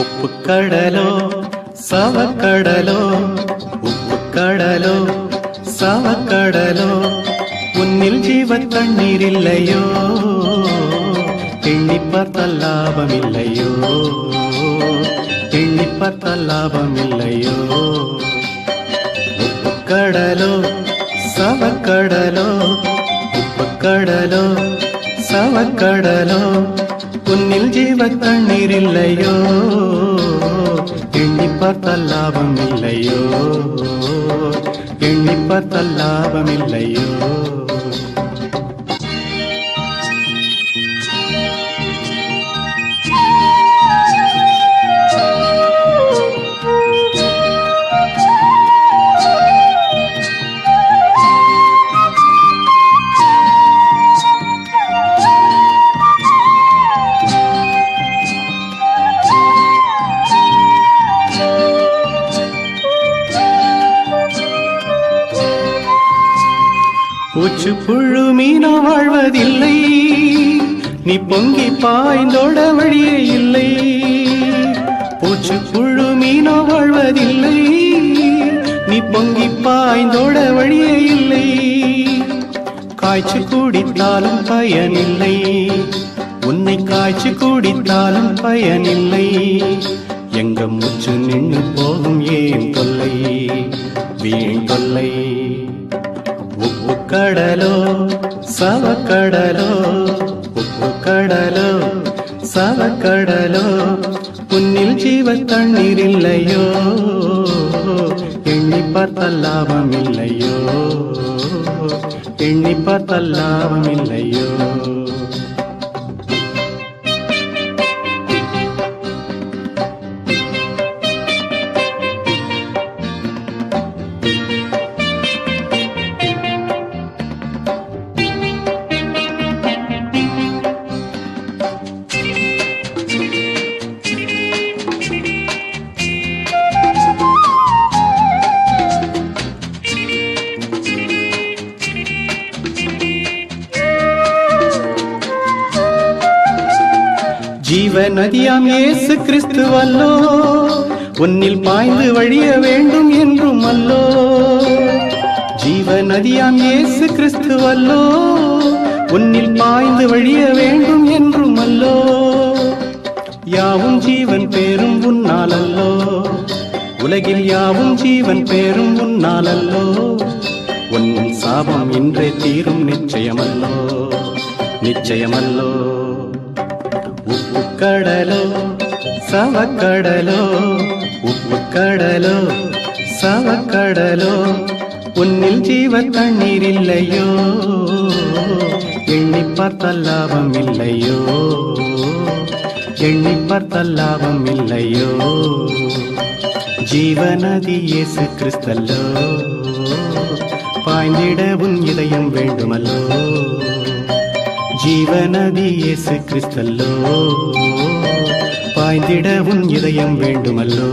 உப்பு கடலோ சவக்கடலோ உப்பு கடலோ சவக்கடலோ உன்னில் ஜீவன் தண்ணீர் இல்லையோ எண்ணி பார்த்தால் லாபம் இல்லையோ எண்ணி பார்த்தால் லாபம் இல்லையோ உப்பு கடலோ சவக்கடலோ உப்பு கடலோ சவக்கடலோ உன்னில் ஜீவ தண்ணீர் இல்லையோ பார்த்தால் லாபம் இல்லையோ? எண்ணி பார்த்தால் லாபம் இல்லையோ? பூச்சு புழு மீனோ வாழ்வதில்லை. நீ பொங்கி பாய்ந்தோட வழியே இல்லை. பூச்சு புழு மீனோ வாழ்வதில்லை. நீ பொங்கி பாய்ந்தோட வழியே இல்லை. காய்ச்சி குடித்தாலும் பயனில்லை. உன்னை காய்ச்சி குடித்தாலும் பயனில்லை. எங்க மூச்சு நின்று போகும் கடலோ சவக்கடலோ உப்பு கடலோ சவக்கடலோ உன்னில் ஜீவ தண்ணீர் இல்லையோ எண்ணி பார்த்தால் லாபம் இல்லையோ எண்ணி பார்த்தால் லாபம் இல்லையோ ஜீவ நதியாம் கிறிஸ்து கிறிஸ்துவல்லோ உன்னில் பாய்ந்து வழிய வேண்டும் என்றும் அல்லோ. ஜீவ நதியாம் கிறிஸ்து கிறிஸ்துவல்லோ உன்னில் பாய்ந்து வழிய வேண்டும் என்றும் அல்லோ. யாவும் ஜீவன் பேரும் உன்னால் அல்லோ. உலகில் யாவும் ஜீவன் பேரும் உன்னால் அல்லோ. உன் சாபம் இன்றே தீரும் நிச்சயமல்லோ. நிச்சயமல்லோ. உப்பு கடலோ சவக்கடலோ உப்பு கடலோ சவக்கடலோ உன்னில் ஜீவ தண்ணீர் இல்லையோ எண்ணி பார்த்தால் லாபம் இல்லையோ எண்ணி பார்த்தால் லாபம் இல்லையோ ஜீவநதி இயேசு கிறிஸ்தல்லோ பாய்ந்திட உன் இதயம் வேண்டுமல்லோ. ஜீவநதி இயேசு கிறிஸ்தல்லோ பாய்ந்திட உன் இதயம் வேண்டுமல்லோ.